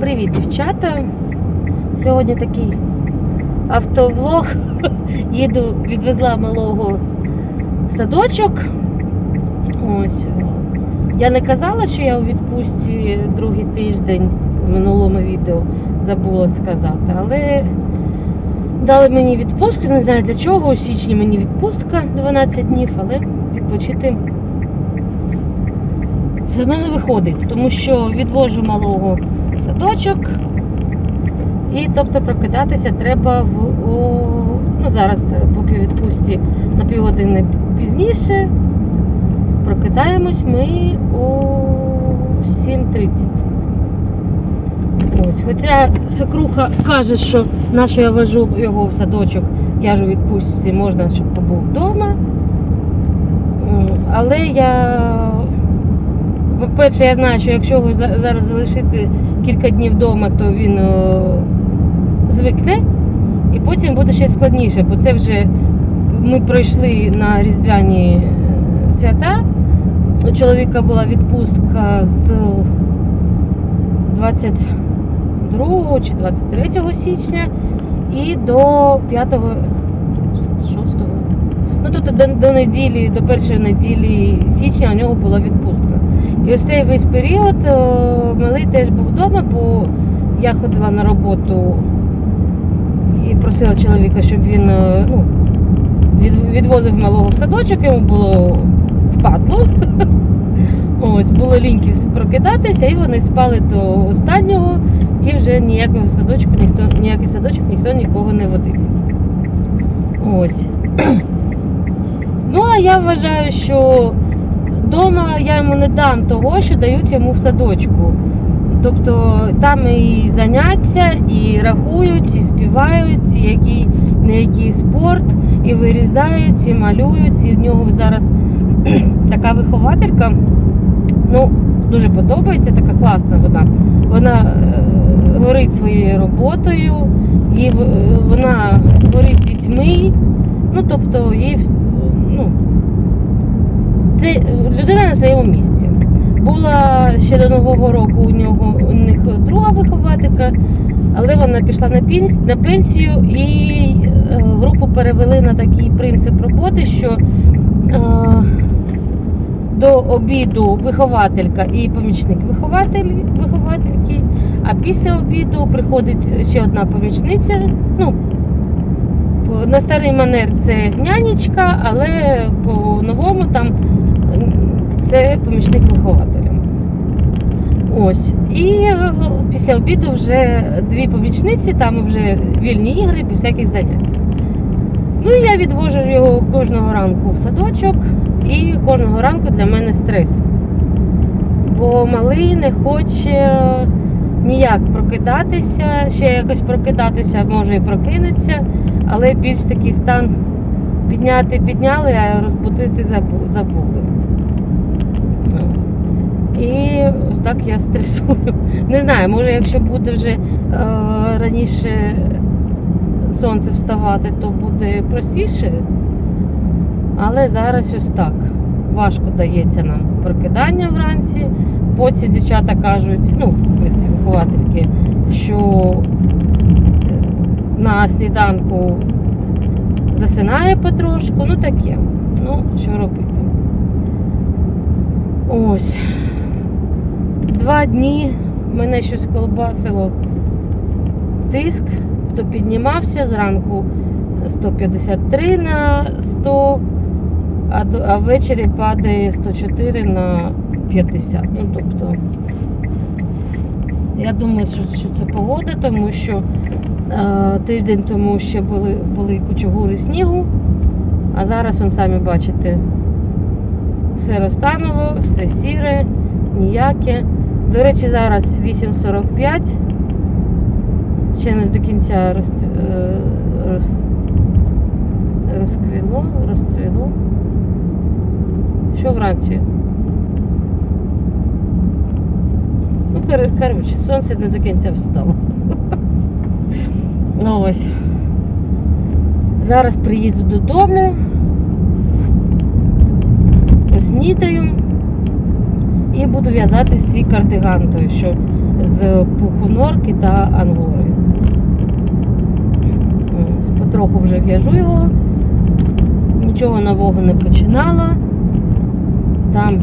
Привіт, дівчата! Сьогодні такий автовлог. Їду, відвезла малого в садочок. Ось. Я не казала, що я у відпустці другий тиждень в минулому відео забула сказати, але дали мені відпустку, не знаю для чого. У січні мені відпустка 12 днів, але відпочити все одно не виходить, тому що відвожу малого садочок. І тобто прокидатися треба в о, ну зараз, поки у відпустці на півгодини пізніше. Прокидаємось ми о 7.30. Ось, хоча свекруха каже, що на я вожу його в садочок, я ж у відпустці можна, щоб побув вдома. Але я по-перше, я знаю, що якщо його за- зараз залишити кілька днів вдома, то він е, звикне і потім буде ще складніше, бо це вже ми пройшли на різдвяні е, свята. У чоловіка була відпустка з 22 чи 23 січня і до 5 6 Ну тобто до, до неділі, до першої неділі січня у нього була відпустка. І ось цей весь період е, малий теж був вдома, бо я ходила на роботу і просила чоловіка, щоб він е, ну, відвозив малого в садочок, йому було впадло. Ось, було ліньки прокидатися, і вони спали до останнього, і вже ніякого садочку ніхто, ніякий садочок ніхто нікого не водив. Ось. Ну, а я вважаю, що вдома я йому не дам того, що дають йому в садочку. Тобто там і заняття, і рахують, і співають, і який не який спорт, і вирізають, і малюють. І в нього зараз така вихователька. Ну, дуже подобається, така класна вона. Вона е, горить своєю роботою, їй, е, вона горить дітьми. Ну, тобто, їй це людина на своєму місці. Була ще до Нового року у нього у них друга вихователька, але вона пішла на пенс- на пенсію і е, групу перевели на такий принцип роботи, що е, до обіду вихователька і помічник вихователь, виховательки, а після обіду приходить ще одна помічниця. Ну, на старий манер це нянечка, але по новому там це помічник вихователя. Ось. І е, після обіду вже дві помічниці, там вже вільні ігри, без всяких занять. Ну і я відвожу його кожного ранку в садочок, і кожного ранку для мене стрес. Бо малий не хоче ніяк прокидатися, ще якось прокидатися, може і прокинеться, але більш такий стан підняти підняли, а розбудити забу- забули. І ось так я стресую. Не знаю, може, якщо буде вже е, раніше сонце вставати, то буде простіше. Але зараз ось так. Важко дається нам прокидання вранці. Потім дівчата кажуть, ну, ці виховательки, що е, на сніданку засинає потрошку, ну таке. Ну, що робити? Ось. Два дні мене щось колбасило тиск, то піднімався зранку 153 на 100, а, ввечері падає 104 на 50. Ну, тобто, я думаю, що, це погода, тому що тиждень тому ще були, були кучугури снігу, а зараз, он, самі бачите, все розтануло, все сіре, ніяке. До речі, зараз 8.45. Ще не до кінця роз, е, роз, розквіло, розцвіло. Що вранці? Ну, коротше, сонце не до кінця встало. Ну ось. Зараз приїду додому, поснідаю і буду в'язати свій кардиган, той, що з пуху норки та ангори. Ось, потроху вже в'яжу його, нічого нового не починала. Там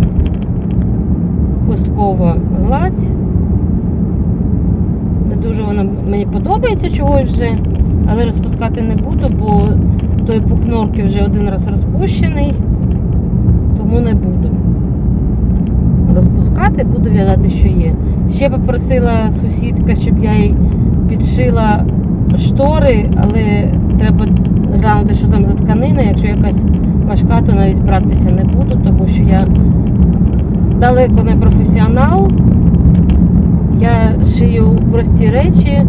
хвосткова гладь. Не дуже вона мені подобається чогось вже, але розпускати не буду, бо той пух норки вже один раз розпущений, тому не буду розпускати, буду в'язати, що є. Ще попросила сусідка, щоб я їй підшила штори, але треба глянути, що там за тканина. Якщо якась важка, то навіть братися не буду, тому що я далеко не професіонал. Я шию прості речі.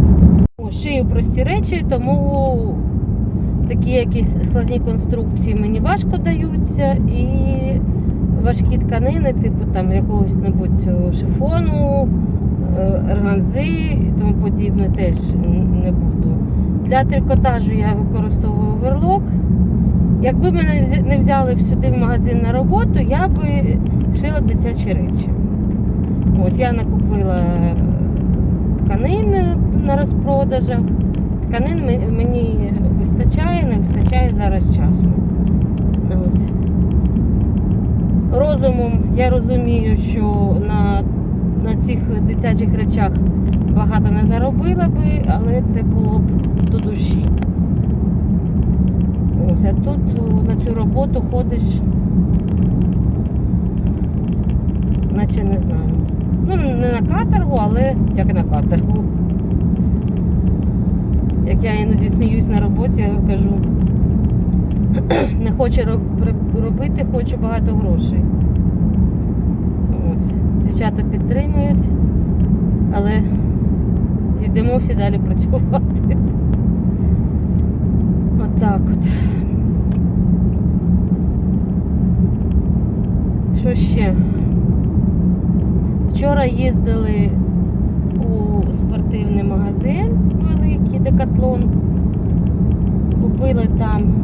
Шию прості речі, тому такі якісь складні конструкції мені важко даються. І важкі тканини, типу там якогось небудь шифону, е, органзи і тому подібне, теж не буду. Для трикотажу я використовую оверлок. Якби мене не взяли сюди в магазин на роботу, я би шила дитячі речі. Ось я накупила е, тканин на розпродажах. Тканин мені вистачає, не вистачає зараз часу. Ось. Розумом я розумію, що на, на цих дитячих речах багато не заробила би, але це було б до душі. Ось, а тут на цю роботу ходиш, наче не знаю. Ну, не на каторгу, але як на каторгу. Як я іноді сміюсь на роботі, я кажу, не хочу робити, хочу багато грошей. Ось. Дівчата підтримують, але йдемо всі далі працювати. Отак от. Що ще? Вчора їздили у спортивний магазин великий Декатлон. Купили там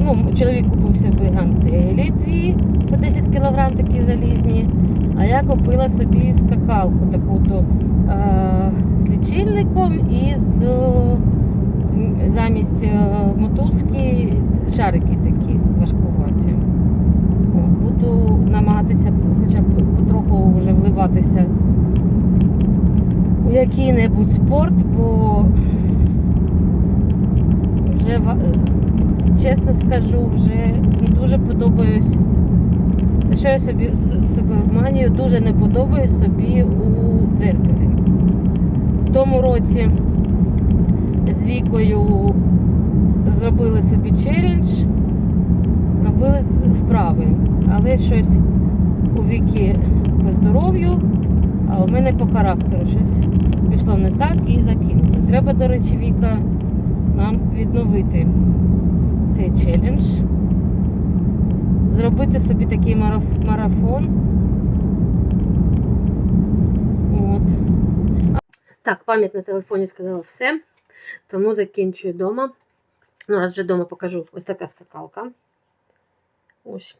ну, чоловік купив собі гантелі дві по 10 кг такі залізні, а я купила собі скакалку таку то е, з лічильником і з замість е, мотузки шарики такі важкуваті. Буду намагатися хоча б потроху вже вливатися у який-небудь спорт, бо вже чесно скажу, вже не дуже подобаюсь. Що я собі себе обманюю, дуже не подобаюсь собі у дзеркалі. В тому році з вікою зробили собі челендж, робили вправи, але щось у віки по здоров'ю, а у мене по характеру щось пішло не так і закинули. Треба, до речі, Віка нам відновити цей челендж. Зробити собі такий мараф- марафон. От. Так, пам'ять на телефоні сказала все, тому закінчую вдома. Ну, раз вже вдома покажу ось така скакалка. Ось.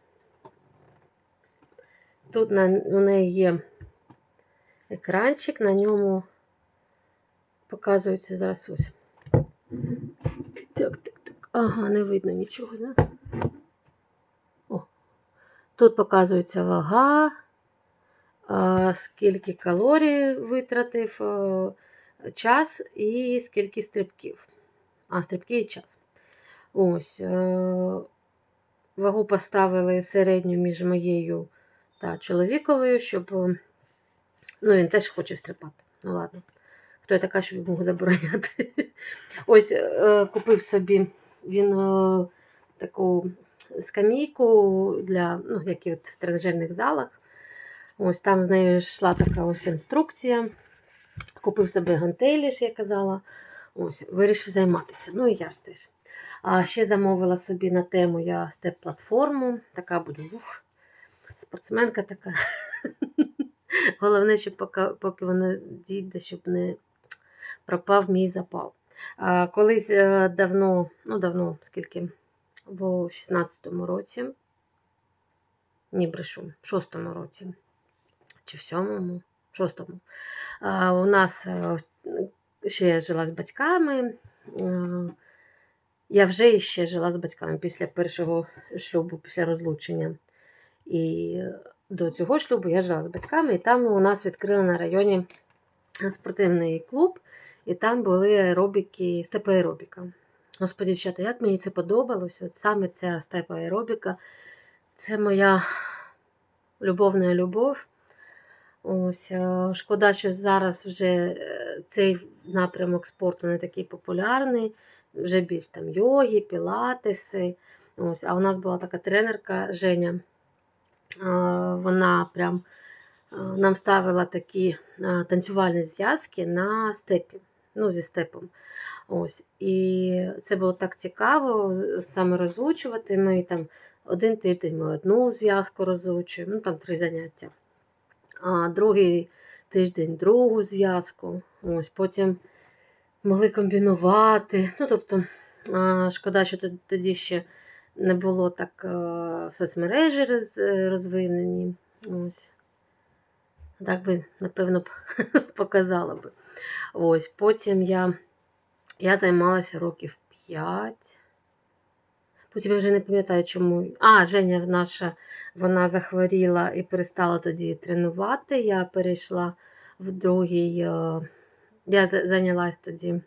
Тут на, у неї є екранчик, на ньому показується зараз ось. Так, так, так. Ага, не видно нічого, да? О. Тут показується вага, скільки калорій витратив, а, час і скільки стрибків. А, стрибки і час. Ось. Вагу поставили середню між моєю та чоловіковою, щоб. е, Ну, він теж хоче стрибати. Ну ладно. Хто я така, щоб йому забороняти? Ось е, купив собі він е, таку скамійку для, ну, як і от в тренажерних залах. Ось там з нею йшла така ось інструкція. Купив собі гантелі, ж я казала. Ось, вирішив займатися. Ну і я ж теж. А ще замовила собі на тему я степ-платформу. Така буду ух, спортсменка така. Головне, щоб поки, поки вона дійде, щоб не пропав мій запал. А, колись е, давно, ну давно, скільки, в 16-му році, ні, брешу, в 6-му році, чи в сьомому, шостому. А, у нас е, ще я жила з батьками. Я вже ще жила з батьками після першого шлюбу, після розлучення. І до цього шлюбу я жила з батьками, і там у нас відкрили на районі спортивний клуб, і там були аеробіки, степа аеробіка. Господи, як мені це подобалося, от саме ця степа аеробіка, це моя любовна любов. Ось, е, шкода, що зараз вже е, цей напрямок спорту не такий популярний, вже більш там йоги, пілатеси. Ось, а у нас була така тренерка Женя. Вона прям нам ставила такі танцювальні зв'язки на степі, ну, зі степом. Ось. І це було так цікаво саме розучувати. Ми там один тиждень ми одну зв'язку розучуємо, ну там три заняття. А другий тиждень другу зв'язку. Ось, потім могли комбінувати. Ну, тобто, шкода, що тоді ще не було так е, соцмережі роз- розвинені. Ось. Так би, напевно, показала би. Ось, потім я, я займалася років 5. Потім я вже не пам'ятаю, чому. А, Женя наша, вона захворіла і перестала тоді тренувати. Я перейшла в другий. Я зайнялась тоді.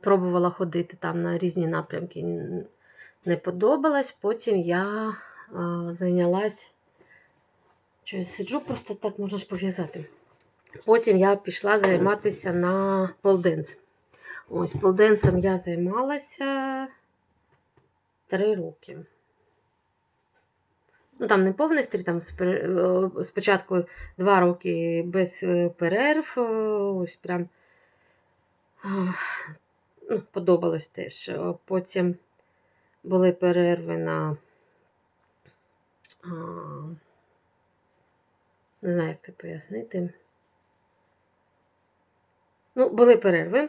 Пробувала ходити там на різні напрямки. Не подобалось. Потім я зайнялась. Що я сиджу, просто так можна ж пов'язати. Потім я пішла займатися на полденс. Ось полденсом я займалася три роки. Ну, там не повних три, там е, спочатку два роки без е, перерв. е, Ось прям ну, подобалось теж. Потім були перерви на. Не знаю, як це пояснити. Ну, були перерви.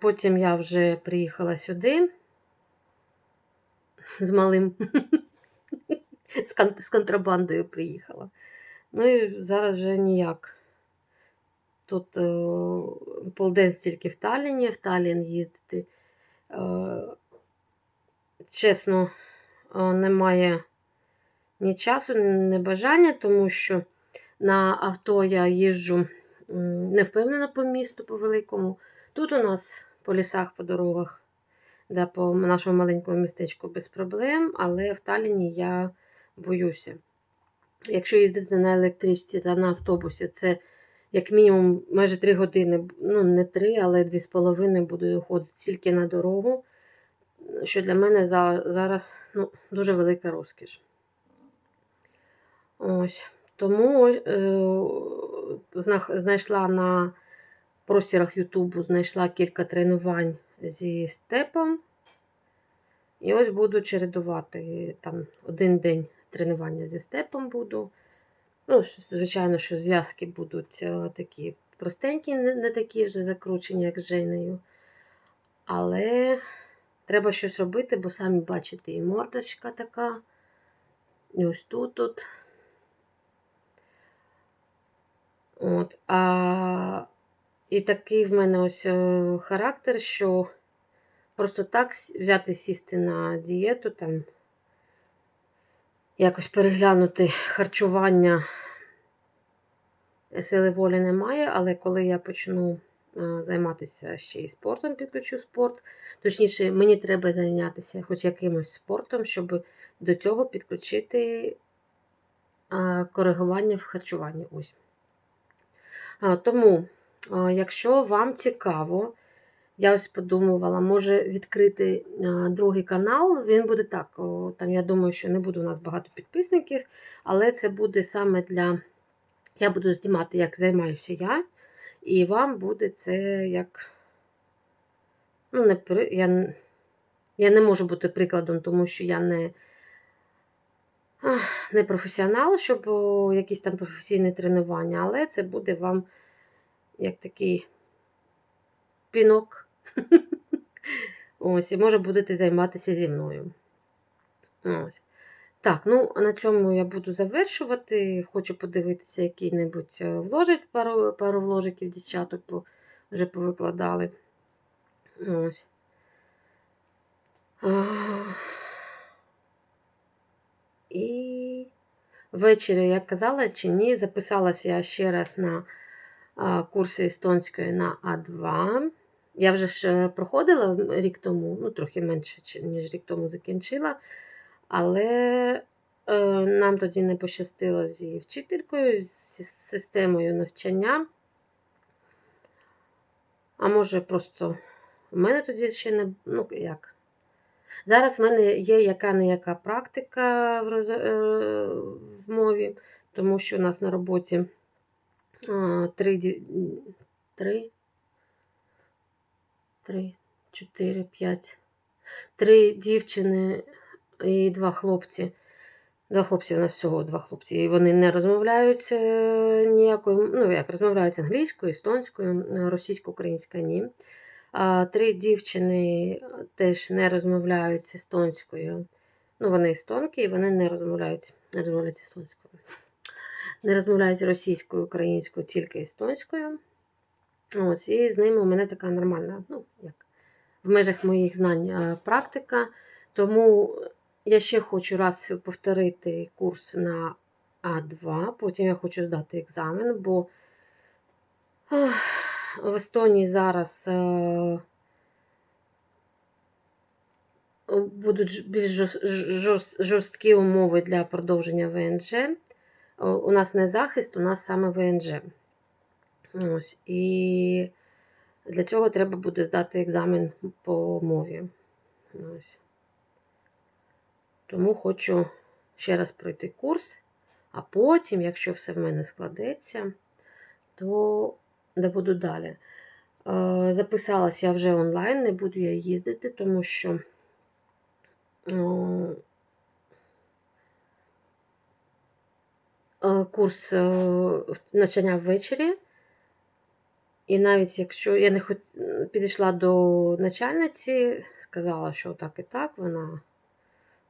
Потім я вже приїхала сюди з малим. З кон- з контрабандою приїхала. Ну і зараз вже ніяк. Тут е, полдень стільки в Талліні, в Таллін їздити. Е, чесно, е, немає ні часу, ні бажання, тому що на авто я їжджу не впевнено по місту, по великому. Тут у нас по лісах, по дорогах, де по нашому маленькому містечку без проблем, але в Талліні я боюся. Якщо їздити на електричці та на автобусі, це як мінімум майже 3 години, ну не 3, але 2,5 буду ходити тільки на дорогу, що для мене за, зараз ну, дуже велика розкіш. Ось. Тому е, знайшла на простірах Ютубу знайшла кілька тренувань зі степом. І ось буду чередувати там один день тренування зі степом буду. Ну, звичайно, що зв'язки будуть е, такі простенькі, не, такі вже закручені, як з Женею. Але треба щось робити, бо самі бачите, і мордочка така. І ось тут. от. От, а, і такий в мене ось е, характер, що просто так взяти сісти на дієту, там, якось переглянути харчування сили волі немає, але коли я почну е, займатися ще й спортом, підключу спорт, точніше, мені треба зайнятися хоч якимось спортом, щоб до цього підключити коригування в харчуванні. Ось. Тому, якщо вам цікаво, я ось подумувала, може відкрити а, другий канал. Він буде так. Там я думаю, що не буде у нас багато підписників, але це буде саме для. Я буду знімати, як займаюся я, і вам буде це як. Ну, не я... я не можу бути прикладом, тому що я не, не професіонал, щоб якісь там професійні тренування, але це буде вам як такий пінок. Ось, і може будете займатися зі мною. Ось. Так, ну на цьому я буду завершувати. Хочу подивитися який-небудь е, вложик, пару, пару вложиків дівчаток вже повикладали. Ось. І ввечері, як казала чи ні, записалася я ще раз на курси естонської на А2. Я вже ж е, проходила рік тому, ну трохи менше, ніж рік тому закінчила. Але е, нам тоді не пощастило зі вчителькою, з системою навчання. А може, просто в мене тоді ще не. Ну, як. Зараз в мене є яка-не-яка практика в, роз... е, в мові, тому що у нас на роботі три, три, три, чотири, п'ять, три дівчини і два хлопці. Два хлопці у нас всього два хлопці. І вони не розмовляють е, ніякою, ну як розмовляють англійською, естонською, е, російсько-українською ні. А три дівчини теж не розмовляють естонською. Ну, вони естонки, і вони не розмовляють, не розмовляють естонською. Не розмовляють російською, українською, тільки естонською. Ось, і з ними у мене така нормальна, ну, як в межах моїх знань е, практика. Тому я ще хочу раз повторити курс на А2, потім я хочу здати екзамен, бо в Естонії зараз е, будуть більш жорс- жорс- жорсткі умови для продовження ВНЖ. У нас не захист, у нас саме ВНЖ. Ось, і для цього треба буде здати екзамен по мові. Ось. Тому хочу ще раз пройти курс, а потім, якщо все в мене складеться, то буду далі. Е, Записалася я вже онлайн, не буду я їздити, тому що е, курс е, навчання ввечері. І навіть якщо я не хот... підійшла до начальниці, сказала, що так і так, вона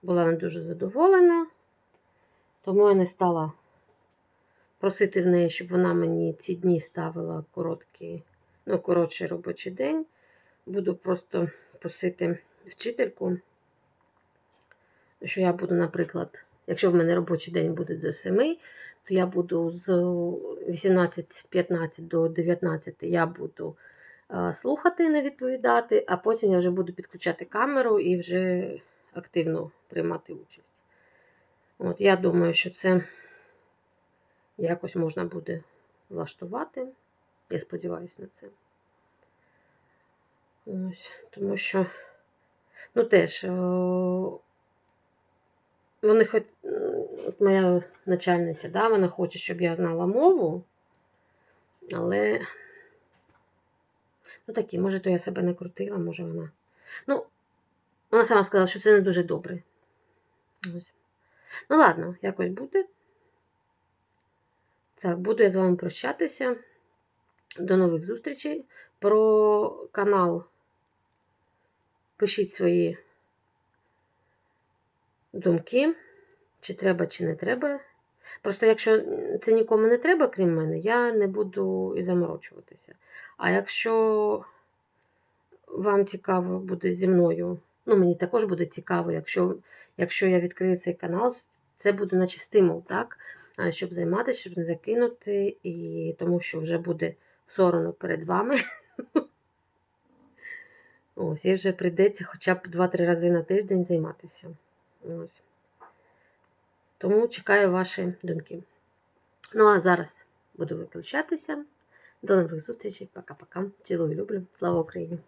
була не дуже задоволена, тому я не стала просити в неї, щоб вона мені ці дні ставила короткий, ну, коротший робочий день. Буду просто просити вчительку, що я буду, наприклад, якщо в мене робочий день буде до 7, то я буду з 18.15 до 19 я буду е, слухати, не відповідати, а потім я вже буду підключати камеру і вже активно приймати участь. От, я думаю, що це якось можна буде влаштувати. Я сподіваюся на це. Ось, тому що, ну теж, о, вони хоч, от моя начальниця, да, вона хоче, щоб я знала мову, але, ну такі, може, то я себе не крутила, може вона. Ну, вона сама сказала, що це не дуже добре. Ну, ладно, якось буде. Так, буду я з вами прощатися. До нових зустрічей. Про канал пишіть свої думки, чи треба, чи не треба. Просто якщо це нікому не треба, крім мене, я не буду і заморочуватися. А якщо вам цікаво буде зі мною, ну мені також буде цікаво, якщо, якщо я відкрию цей канал, це буде наче стимул, так? Щоб займатися, щоб не закинути, і тому що вже буде соромно перед вами. Ось, і вже прийдеться хоча б 2-3 рази на тиждень займатися. Ось. Тому чекаю ваші думки. Ну, а зараз буду виключатися. До нових зустрічей. Пока-пока. Цілую, люблю. Слава Україні!